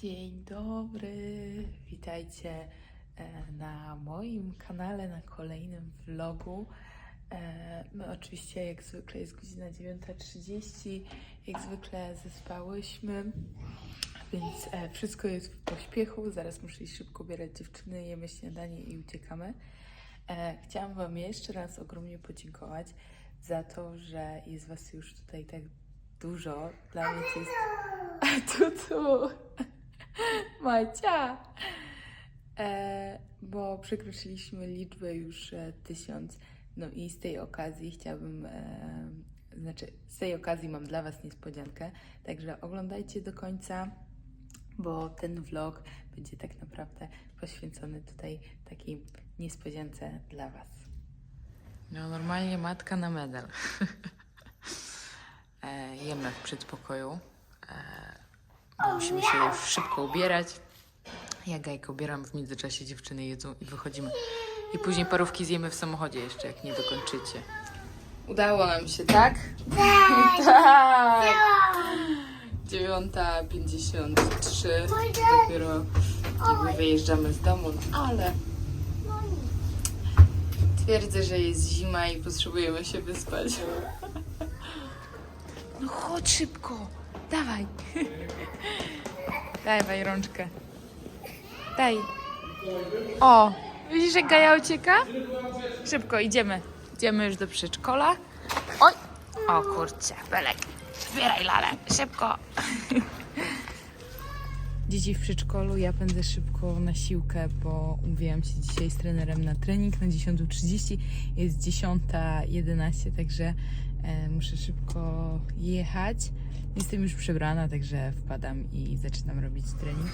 Dzień dobry, witajcie e, na moim kanale, na kolejnym vlogu. E, My oczywiście jak zwykle jest godzina 9.30, jak zwykle zespałyśmy, więc e, wszystko jest w pośpiechu. Zaraz muszę iść szybko ubierać dziewczyny, jemy śniadanie i uciekamy. Chciałam Wam jeszcze raz ogromnie podziękować za to, że jest Was już tutaj tak dużo. Dla mnie to jest... A tu, tu. Macia! E, bo przekroczyliśmy liczbę już e, tysiąc. No i z tej okazji chciałabym, e, znaczy z tej okazji mam dla Was niespodziankę. Także oglądajcie do końca, bo ten vlog będzie tak naprawdę poświęcony tutaj takiej niespodziance dla Was. No normalnie matka na medal. e, jemy w przedpokoju. E, musimy się już szybko ubierać. Ja gajkę ubieram, w międzyczasie dziewczyny jedzą i wychodzimy. I później parówki zjemy w samochodzie jeszcze, jak nie dokończycie. Udało nam się, tak? Tak! 9.53. Dopiero jakby wyjeżdżamy z domu, no ale twierdzę, że jest zima i potrzebujemy się wyspać. No chodź szybko, dawaj. Dawaj rączkę. Daj. O, widzisz jak Gaja ucieka? Szybko, idziemy. Idziemy już do przedszkola. Oj! O kurczę, Belek. Zbieraj lalę, szybko. Dzieci w przedszkolu, ja pędzę szybko na siłkę, bo umówiłam się dzisiaj z trenerem na trening na 10.30. Jest 10.11, także e, muszę szybko jechać. Jestem już przebrana, także wpadam i zaczynam robić trening.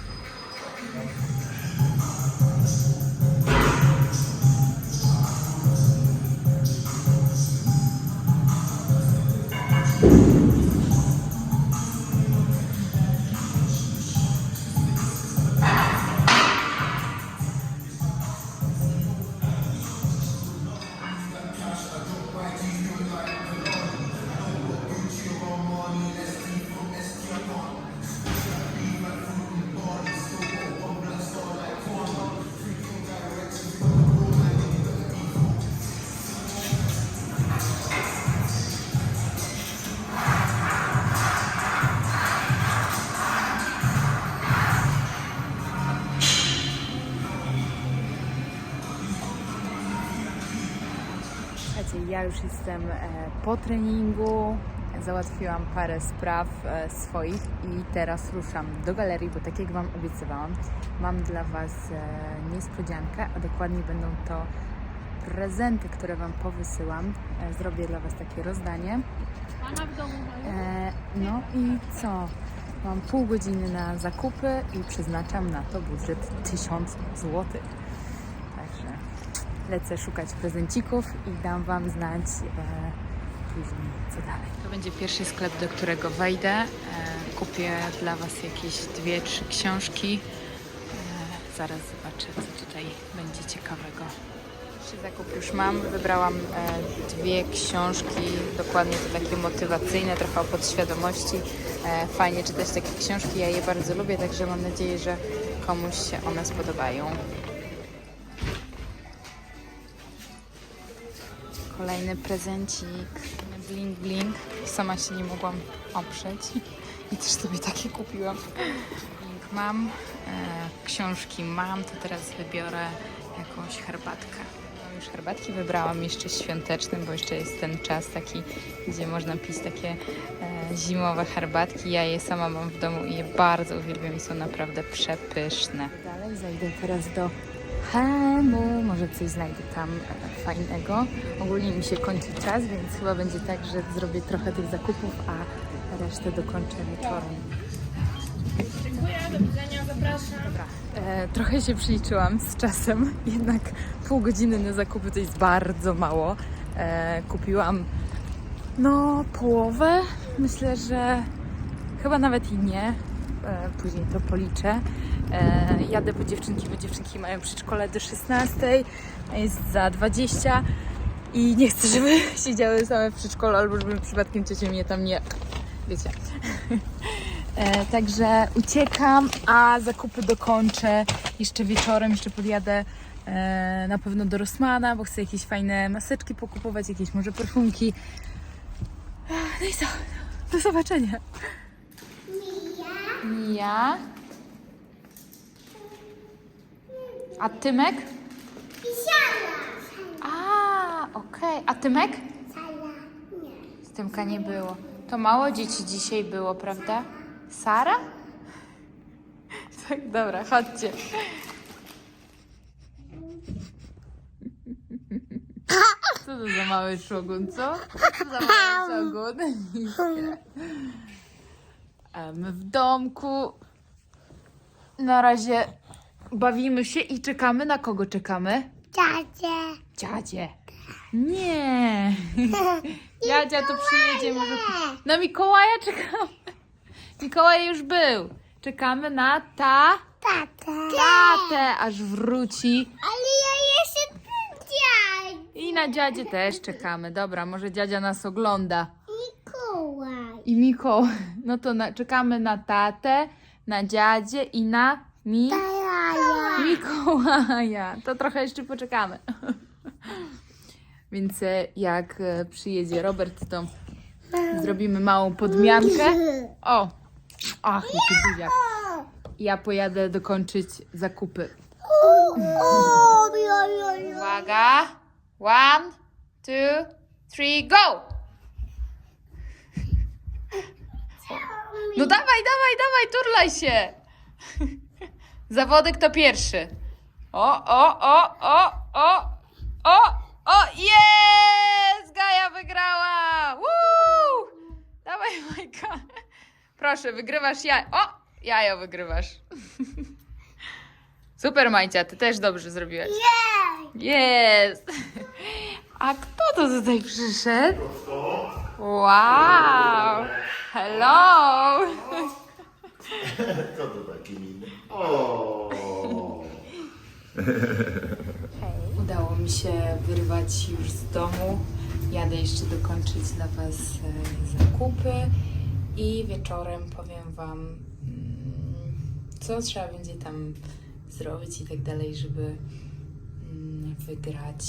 Ja już jestem e, po treningu, załatwiłam parę spraw e, swoich i teraz ruszam do galerii, bo tak jak Wam obiecywałam, mam dla Was e, niespodziankę, a dokładnie będą to prezenty, które Wam powysyłam. Zrobię dla Was takie rozdanie. No i co? Mam pół godziny na zakupy i przeznaczam na to budżet 1000 zł. Lecę szukać prezencików i dam Wam znać e, później, co dalej. To będzie pierwszy sklep, do którego wejdę. E, kupię dla Was jakieś dwie, trzy książki. E, zaraz zobaczę, co tutaj będzie ciekawego. Pierwszy zakup już mam. Wybrałam e, dwie książki, dokładnie to takie motywacyjne, trochę o podświadomości. E, fajnie czytać takie książki, ja je bardzo lubię, także mam nadzieję, że komuś się one spodobają. Kolejny prezencik, bling bling. Sama się nie mogłam oprzeć i też sobie takie kupiłam. Bling mam, e, książki mam, to teraz wybiorę jakąś herbatkę. Mam już herbatki, wybrałam jeszcze świąteczne, bo jeszcze jest ten czas taki, gdzie można pić takie e, zimowe herbatki. Ja je sama mam w domu i je bardzo uwielbiam i są naprawdę przepyszne. Dalej zajdę teraz do Hemu, może coś znajdę tam fajnego. Ogólnie mi się kończy czas, więc chyba będzie tak, że zrobię trochę tych zakupów, a resztę dokończę wieczorem. Dziękuję, do widzenia, zapraszam. Dobra, e, trochę się przeliczyłam z czasem, jednak pół godziny na zakupy to jest bardzo mało. E, kupiłam no połowę, myślę, że chyba nawet i nie. E, później to policzę. E, jadę po dziewczynki, bo dziewczynki mają przedszkole do 16, a jest za 20 i nie chcę, żeby siedziały same w przedszkolu albo żeby przypadkiem ciocia mnie tam nie... Wiecie. E, także uciekam, a zakupy dokończę jeszcze wieczorem, jeszcze podjadę e, na pewno do Rossmana, bo chcę jakieś fajne maseczki pokupować, jakieś może perfumki. No i co? Do zobaczenia. Mija. A Tymek? A, okej. A Tymek? Z Tymka nie było. To mało dzieci dzisiaj było, prawda? Sara? Tak, dobra, chodźcie. Co to za mały szogun, co? Co za mały szogun? A my w domku. Na razie bawimy się i czekamy. Na kogo czekamy? Tacie. Dziadzie. Nie. Dziadzia to przyjedzie może. Na Mikołaja czekamy. Mikołaj już był. Czekamy na ta Tata. tatę, aż wróci. Ale ja jeszcze ten dziad. I na dziadzie też czekamy. Dobra, może dziadzia nas ogląda. Mikołaj. I Mikołaj. No to na, czekamy na tatę, na dziadzie i na mi. Taja. Mikołaja. To trochę jeszcze poczekamy. Więc e, jak e, przyjedzie Robert, to zrobimy małą podmiankę. O! Ach, jaki buziak. Ja pojadę dokończyć zakupy. Uwaga! One, two, three, go! No dawaj, dawaj, dawaj, turlaj się! Zawodek to pierwszy. O, o, o, o, o, o, o, jest! Gaja wygrała! Woo! Dawaj, Majka. Proszę, wygrywasz ja. O, jajo wygrywasz. Super, Majcia, ty też dobrze zrobiłaś. Jest! A kto to tutaj przyszedł? Wow! Hello! Co to taki? Udało mi się wyrwać już z domu. Jadę jeszcze dokończyć dla Was e, zakupy i wieczorem powiem Wam, mm, co trzeba będzie tam zrobić i tak dalej, żeby mm, wygrać,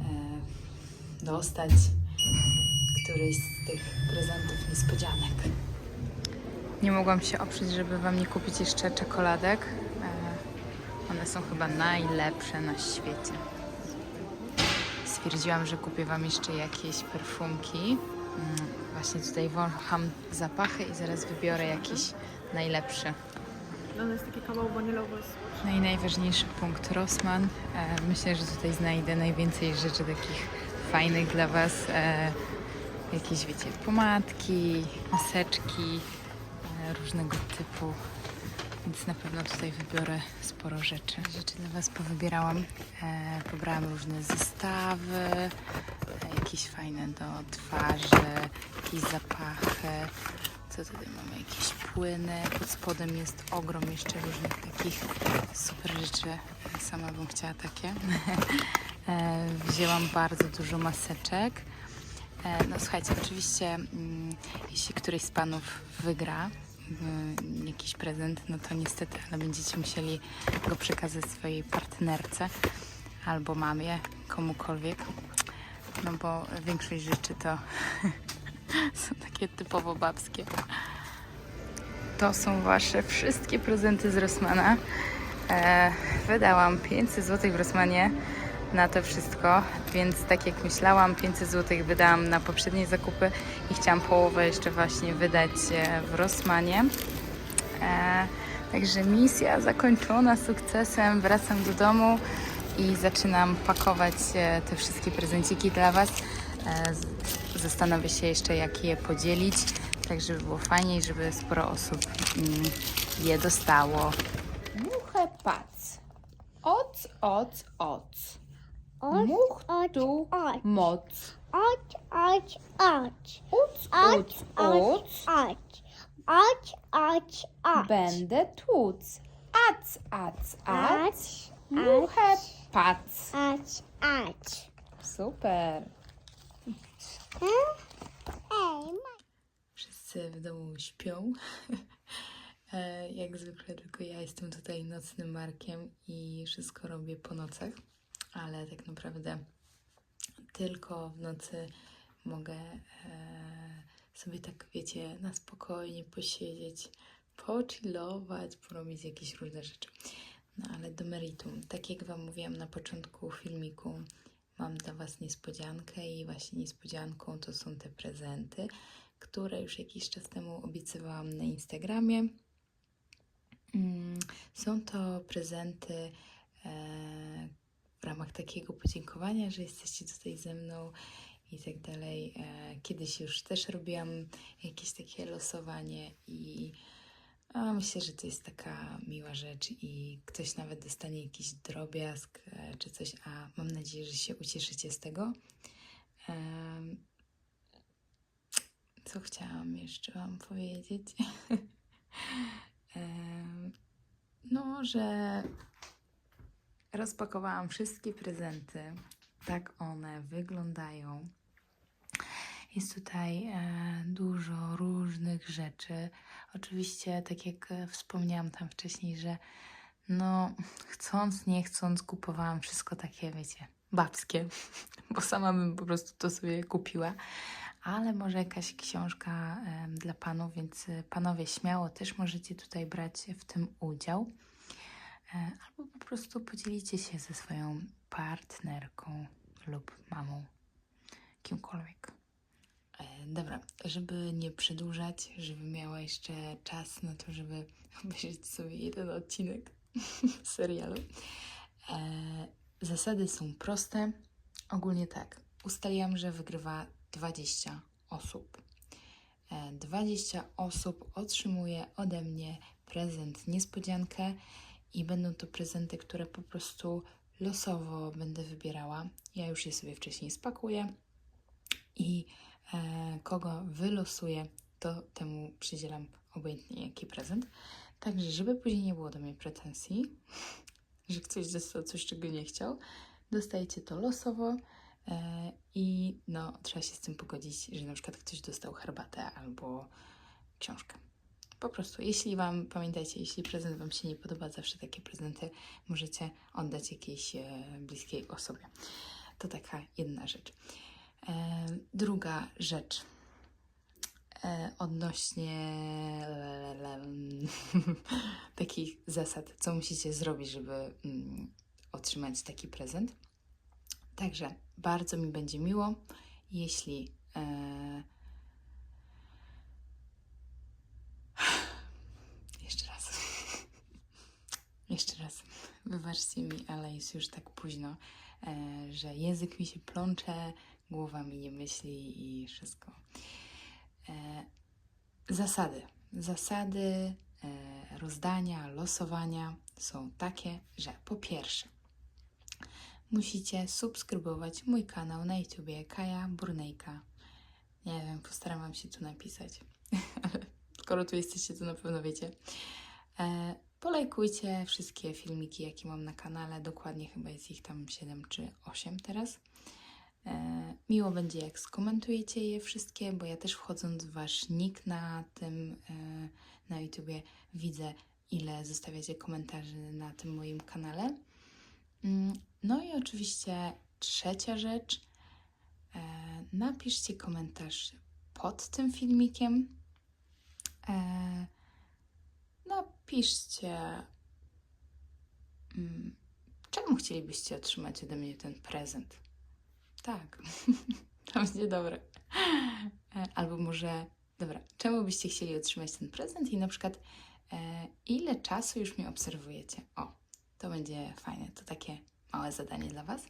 e, dostać któryś z tych prezentów niespodzianek. Nie mogłam się oprzeć, żeby Wam nie kupić jeszcze czekoladek. E, One są chyba najlepsze na świecie. Stwierdziłam, że kupię Wam jeszcze jakieś perfumki. Mm, Właśnie tutaj wącham zapachy i zaraz wybiorę jakiś najlepszy. No, jest taki kawał wanilowy. No i najważniejszy punkt Rossmann. E, myślę, że tutaj znajdę najwięcej rzeczy takich fajnych dla Was. E, jakieś, wiecie, pomadki, maseczki różnego typu. Więc na pewno tutaj wybiorę sporo rzeczy. Rzeczy dla Was powybierałam. E, pobrałam różne zestawy, e, jakieś fajne do twarzy, jakieś zapachy. Co tutaj mamy? Jakieś płyny. Pod spodem jest ogrom jeszcze różnych takich super rzeczy. Sama bym chciała takie. E, Wzięłam bardzo dużo maseczek. E, No słuchajcie, oczywiście mm, jeśli któryś z panów wygra jakiś prezent, no to niestety, ale będziecie musieli go przekazać swojej partnerce albo mamie, komukolwiek. No bo większość rzeczy to są takie typowo babskie. To są wasze wszystkie prezenty z Rossmana. E, wydałam 500 zł w Rossmanie na to wszystko, więc tak jak myślałam, 500 zł wydałam na poprzednie zakupy i chciałam połowę jeszcze właśnie wydać e, w Rossmanie. E, także misja zakończona sukcesem. Wracam do domu i zaczynam pakować e, te wszystkie prezenciki dla Was. Zastanowię się jeszcze, jak je podzielić, tak żeby było fajniej, żeby sporo osób mm, je dostało. Muchę pac. Oc, oc, oc. Much Oć, tu oć. moc. Oć, oć, oć. Uc, Oć, uc, oć, uc. oć. Oć, oć, oć. Będę tłuc. Ac, ac, ac. Muchę pac. oć, oć. Super. Wszyscy wszyscy w domu śpią. E, Jak zwykle tylko ja jestem tutaj nocnym markiem i wszystko robię po nocach, ale tak naprawdę tylko w nocy mogę e, sobie tak, wiecie, na spokojnie posiedzieć, pochillować, porobić jakieś różne rzeczy. No ale do meritum. Tak jak Wam mówiłam na początku filmiku, mam dla Was niespodziankę i właśnie niespodzianką to są te prezenty, które już jakiś czas temu obiecywałam na Instagramie. Mm, Są to prezenty e, w ramach takiego podziękowania, że jesteście tutaj ze mną i tak dalej. E, Kiedyś już też robiłam jakieś takie losowanie i myślę, że to jest taka miła rzecz i ktoś nawet dostanie jakiś drobiazg e, czy coś, a mam nadzieję, że się ucieszycie z tego. Em, Co chciałam jeszcze Wam powiedzieć? No, że rozpakowałam wszystkie prezenty. Tak one wyglądają. Jest tutaj e, dużo różnych rzeczy. Oczywiście, tak jak e, wspomniałam tam wcześniej, że no, chcąc, nie chcąc, kupowałam wszystko takie, wiecie, babskie, bo sama bym po prostu to sobie kupiła. Ale może jakaś książka em, dla panów, więc e, panowie śmiało też możecie tutaj brać w tym udział. E, albo po prostu podzielicie się ze swoją partnerką lub mamą, kimkolwiek. E, Dobra, żeby nie przedłużać, żeby miała jeszcze czas na to, żeby obejrzeć sobie jeden odcinek serialu. E, zasady są proste. Ogólnie tak, ustaliłam, że wygrywa 20 osób. E, 20 osób otrzymuje ode mnie prezent niespodziankę i będą to prezenty, które po prostu losowo będę wybierała. Ja już je sobie wcześniej spakuję i e, kogo wylosuję, to temu przydzielam obojętnie jaki prezent. Także, żeby później nie było do mnie pretensji, że ktoś dostał coś, czego nie chciał, dostajecie to losowo e, i no, trzeba się z tym pogodzić, że na przykład ktoś dostał herbatę albo książkę. Po prostu, jeśli Wam, pamiętajcie, jeśli prezent Wam się nie podoba, zawsze takie prezenty możecie oddać jakiejś e, bliskiej osobie. To taka jedna rzecz. E, druga rzecz e, odnośnie takich zasad, co musicie zrobić, żeby mm, otrzymać taki prezent. Także bardzo mi będzie miło, jeśli e, jeszcze raz. Jeszcze raz. Wybaczcie mi, ale jest już tak późno, e, że język mi się plącze, głowa mi nie myśli i wszystko. E, zasady. Zasady e, rozdania, losowania są takie, że po pierwsze, musicie subskrybować mój kanał na YouTubie Kaja Burnejka. Nie wiem, postaram się tu napisać, ale skoro tu jesteście, to na pewno wiecie. Polajkujcie wszystkie filmiki, jakie mam na kanale. Dokładnie chyba jest ich tam 7 czy 8 teraz. E, miło będzie, jak skomentujecie je wszystkie, bo ja też wchodząc w wasz nick na tym, e, na YouTubie, widzę, ile zostawiacie komentarzy na tym moim kanale. Mm, No i oczywiście trzecia rzecz. E, napiszcie komentarz pod tym filmikiem. E, napiszcie, mm, czemu chcielibyście otrzymać ode mnie ten prezent. Tak, to będzie dobre. E, Albo może, dobra, czemu byście chcieli otrzymać ten prezent i na przykład e, ile czasu już mnie obserwujecie? O, to będzie fajne, to takie małe zadanie dla Was.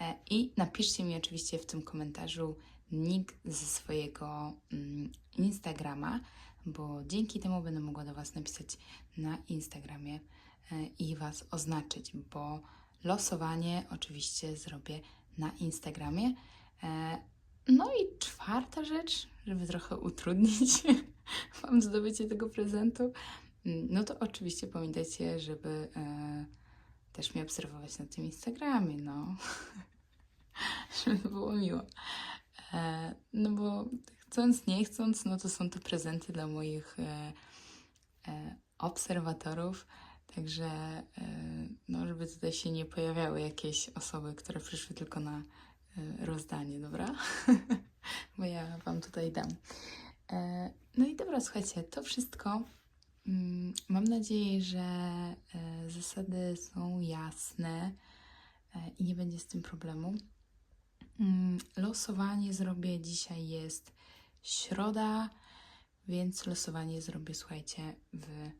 E, I napiszcie mi oczywiście w tym komentarzu nick ze swojego mm, Instagrama, bo dzięki temu będę mogła do Was napisać na Instagramie e, i Was oznaczyć, bo losowanie oczywiście zrobię na Instagramie. E, No i czwarta rzecz, żeby trochę utrudnić Wam zdobycie tego prezentu, mm, no to oczywiście pamiętajcie, żeby e, też mnie obserwować na tym Instagramie, no. żeby było miło. No bo chcąc, nie chcąc, no to są to prezenty dla moich e, e, obserwatorów. Także, e, no, żeby tutaj się nie pojawiały jakieś osoby, które przyszły tylko na e, rozdanie, dobra? Bo ja Wam tutaj dam. E, no i dobra, słuchajcie, to wszystko. Mm, Mam nadzieję, że e, zasady są jasne e, i nie będzie z tym problemu. Mm, Losowanie zrobię dzisiaj jest środa, więc losowanie zrobię, słuchajcie, w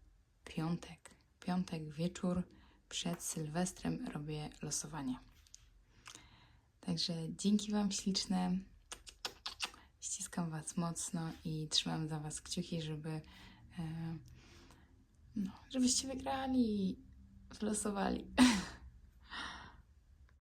piątek. Piątek wieczór przed Sylwestrem robię losowanie. Także dzięki Wam śliczne. Ściskam Was mocno i trzymam za Was kciuki, żeby, e, no, żebyście wygrali i wylosowali.